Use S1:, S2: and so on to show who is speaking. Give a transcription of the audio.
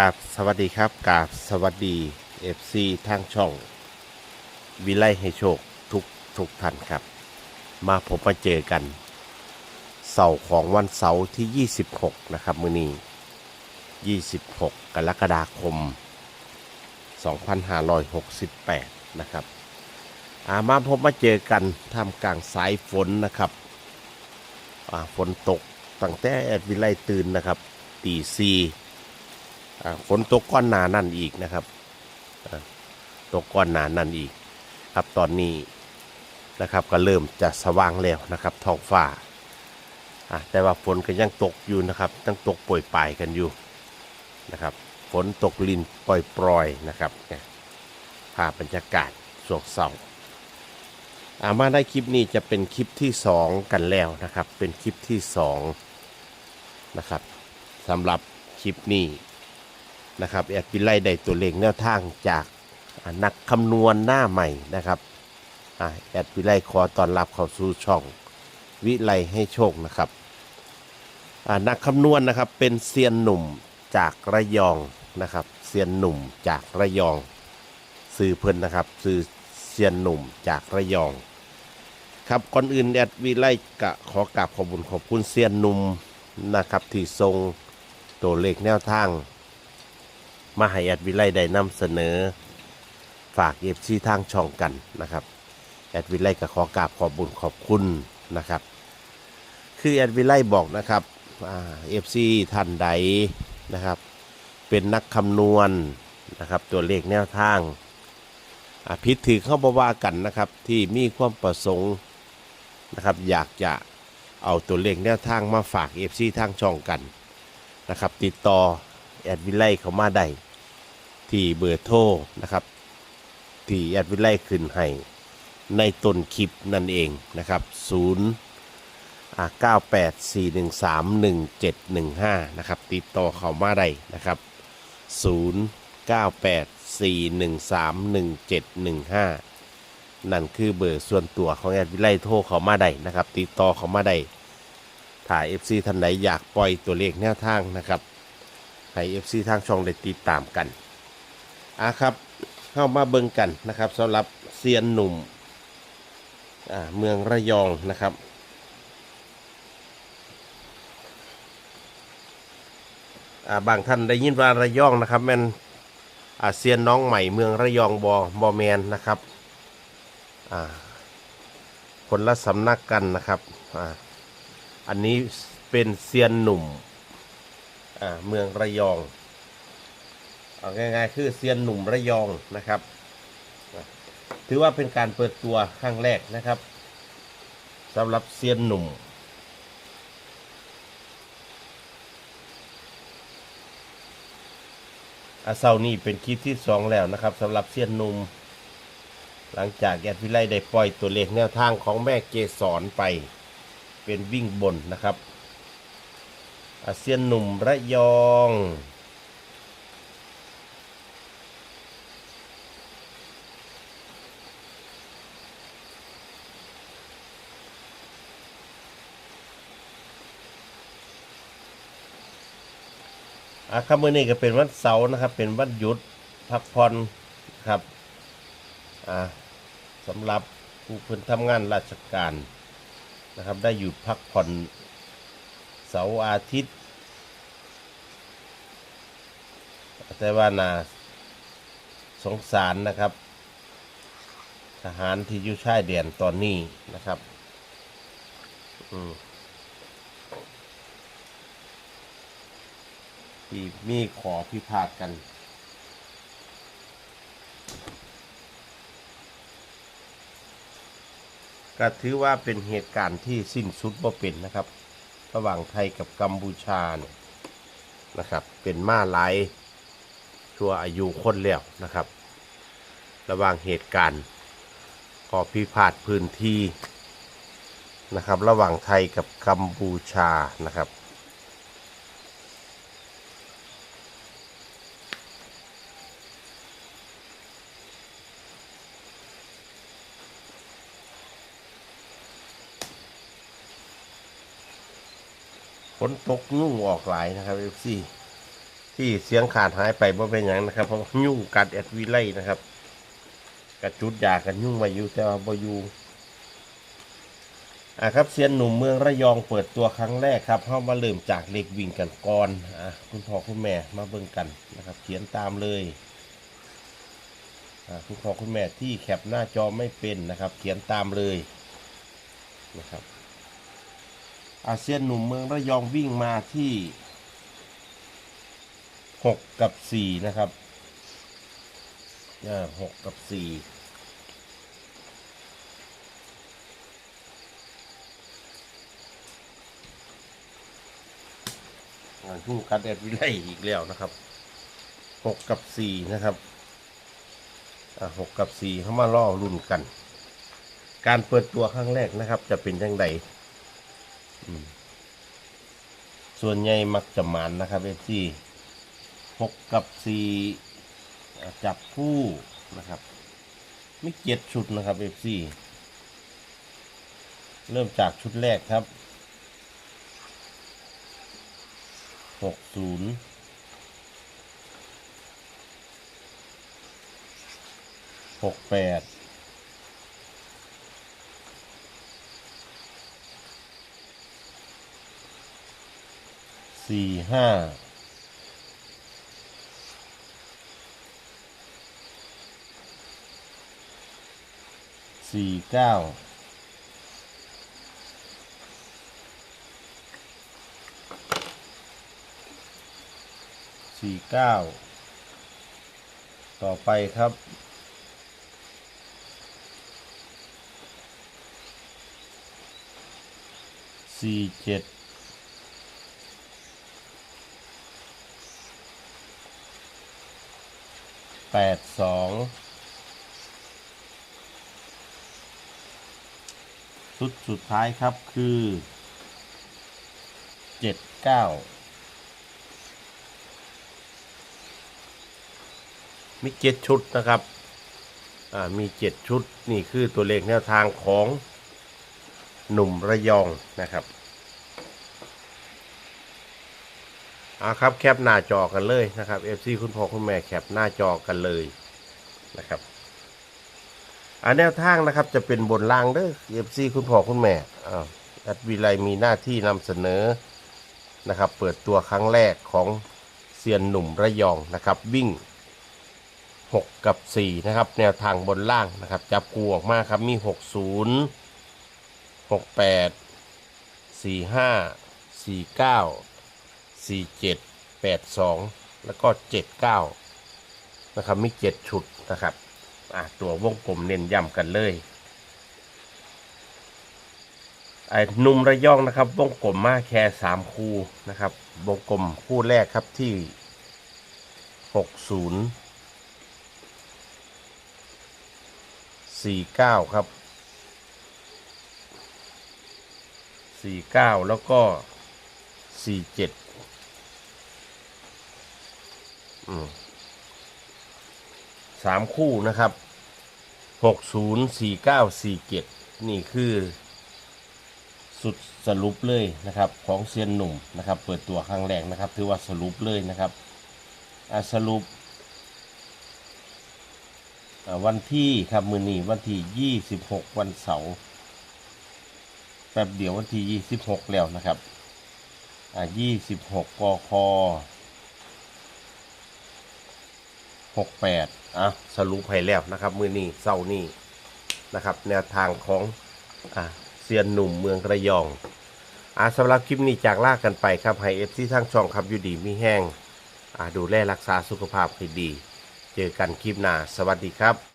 S1: กราบสวัสดีครับกราบสวัสดีเอฟซีทางช่อง วิไลให้โชคทุกทุกท่านครับ มาผมมาเจอกัน เสาร์ของวันเสาร์ที่ 26 นะครับ มือนี้ 26 กรกฎาคม 2568 นะครับามาพบมาเจอกันท่ามกลางสายฝนนะครับฝนตกตั้งแต่แอดวิไลตื่นนะครับตีซีอ่ ฝนตกก้อนหนานั่นอีกนะครับตกก้อนหนานั่นอีก ครับตอนนี้นะครับก็เริ่มจะสว่างแล้วนะครับท้องฟ้าแต่ว่าฝนก็ยังตกอยู่นะครับยังตกป่วยปลายกันอยู่นะครับ ฝนตกลินปล่อยๆนะครับภาพบรรยากาศสวงเสาร์อามาได้คลิปนี้จะเป็นคลิปที่สองกันแล้วนะครับ เป็นคลิปที่สองนะครับสำหรับคลิปนี้ นะครับแอดพิไลได้ตัวเลขแนวทางจากนักคำนวณหน้าใหม่นะครับแอดพิไลขอต้อนรับเข้าสู่ช่องวิไลให้โชคนะครับนักคำนวณนะครับเป็นเซียนหนุ่มจากระยองนะครับเซียนหนุ่มจากระยองซื้อเพิ่นนะครับซื้อเซียนหนุ่มจากระยอง ครับก่อนอื่นแอดวิไลกะขอกราบขอบคุญขอบคุณเซียนหนุ่มนะครับที่ทรงตัวเลขแนวทาง มาให้แอดวิไลได้นำเสนอ ฝากเอฟซีทางช่องกันนะครับ แอดวิไลก็ขอกราบขอบบุญขอบคุณนะครับ คือแอดวิไลบอกนะครับเอฟซีท่านใดนะครับ เป็นนักคำนวณนะครับ ตัวเลขแนวทางอ่าพิดถือเข้าบว่ากันนะครับ ที่มีความประสงค์นะครับ อยากจะเอาตัวเลขแนวทางมาฝากเอฟซีทางช่องกันนะครับ ติดต่อ แอดวิไลเข้ามาได้ที่เบอร์โทรนะครับ ที่แอดวิไลขึ้นให้ในต้นคลิปนั่นเองนะครับ0 984131715นะครับ ติดต่อเขามาได้นะครับ0984131715นั่นคือเบอร์ส่วนตัวของแอดวิไลโทรเขามาได้นะครับ ติดต่อเขามาได้ถ่าย FC ท่านไหนอยากปล่อยตัวเลขแนวทางนะครับ ให้ FC ทางช่องได้ติดตามกันอะครับเข้ามาเบิ่งกันนะครับสำหรับเซียนหนุ่มอ่าเมืองระยองนะครับอ่าบางท่านได้ยินว่าระยองนะครับแมนอาเซียนน้องใหม่เมืองระยองบอบอแมนนะครับอ่าคนละสำนักกันนะครับอ่าอันนี้เป็นเซียนหนุ่ม เมืองระยองเอาง่ายๆคือเซียนหนุ่มระยองนะครับ ถือว่าเป็นการเปิดตัวครั้งแรกนะครับสำหรับเซียนหนุ่ม อาเซานี่เป็นคลิปที่สองแล้วนะครับสำหรับเซียนหนุ่ม หลังจากแอดวิไลได้ปล่อยตัวเลขแนวทางของแม่เกสรไปเป็นวิ่งบนนะครับ เซียนหนุ่มระยองอะครับมื้อนี้ก็เป็นวันเสาร์นะครับ เป็นวันหยุดพักผ่อนครับอ่าสำหรับผู้เพิ่นทำงานราชการนะครับ ได้หยุดพักผ่อน เสาร์อาทิตย์ แต่ว่านาสงสารนะครับ ทหารที่อยู่ชายแดนตอนนี้นะครับ อืมที่มีขอพิพาทกันก็ถือว่าเป็นเหตุการณ์ที่สิ้นสุดบ่เป็นนะครับ ระหว่างไทยกับกัมพูชาเนี่ยนะครับ เป็นมาลายชั่วอายุคนแล้วนะครับ ระหว่างเหตุการณ์ขอพิพาทพื้นที่นะครับ ระหว่างไทยกับกัมพูชานะครับ นตกนุ่งออกหลายนะครับเอฟซีที่เสียงขาดหายไปบ่เป็นหยังนะครับ เพราะยุ่งกัดแอดวิไลนะครับกระจุดยากันยุ่งมาอยู่แต่ว่าบ่อยู่อะครับเซียนหนุ่มเมืองระยองเปิดตัวครั้งแรกครับเข้ามาเริ่มจากเล็กวิ่งกันก่อนอะคุณพ่อคุณแม่มาเบิ่งกันนะครับ เขียนตามเลยอะคุณพ่อคุณแม่ที่แคปหน้าจอไม่เป็นนะครับ เขียนตามเลยนะครับ อาเซียนหนุ่มเมืองระยองวิ่งมาที่หกกับสี่นะครับอ่าหกกับสี่งานผู้คัดแอดวิไลอีกแล้วนะครับ หกกับสี่นะครับหกกับสี่เข้ามาล่อรุ่นกัน การเปิดตัวครั้งแรกนะครับ จะเป็นยังไง ส่วนใหญ่มักจะหมานนะครับเอฟซีหกกับสี่จับคู่นะครับ ไม่เจ็ดชุดนะครับเอฟซีเริ่มจากชุดแรกครับหกศูนย์หกแปด สี่ห้าสี่เก้าสี่เก้าต่อไปครับสี่เจ็ด แปดสองชุดสุดท้ายครับคือเจ็ดเก้ามีเจ็ดชุดนะครับ อ่า มีเจ็ดชุด นี่คือตัวเลขแนวทางของหนุ่มระยองนะครับ อาครับแคปหน้าจอกันเลยนะครับ FC คุณพ่อคุณแม่แคปหน้าจอกันเลยนะครับอันแนวทางนะครับจะเป็นบนล่างเด้อเอฟซีคุณพ่อคุณแม่อ้าวแอดวีไลมีหน้าที่นำเสนอนะครับ เปิดตัวครั้งแรกของเซียนหนุ่มระยองนะครับ วิ่ง 6 กับ 4 นะครับ แนวทางบนล่างนะครับ จับกูออกมาครับมี 60 68 45 49 47 82 แล้วก็ 79 นะครับ มี 7 ชุดนะครับอะตัววงกลมเน้นย้ำกันเลยไอ้นุ่มระยองนะครับ วงกลมมาแค่สามคู่นะครับ วงกลมคู่แรกครับที่หกศูนย์สี่เก้าครับสี่เก้าแล้วก็สี่เจ็ดอืม สามคู่นะครับหกศูนย์สี่เก้าสี่เจ็ดนี่คือ สุดสรุปเลยนะครับ ของเซียนหนุ่มนะครับ เปิดตัวครั้งแรกนะครับ ถือว่าสรุปเลยนะครับสรุปวันที่ครับมือนี้วันที่ยี่สิบหกวันเสาร์แป๊บเดียววันที่ยี่สิบหกแล้วนะครับอะยี่สิบหกกค หกแปดอะสรุปให้แล้วนะครับ มือนี้เศร้านี้นะครับแนวทางของอะเซียนหนุ่มเมืองระยองอะสำหรับคลิปนี้จากลากันไปครับให้เอฟซีทั้งช่องครับอยู่ดีมีแห้งอะดูแลรักษาสุขภาพให้ดี เจอกันคลิปหน้าสวัสดีครับ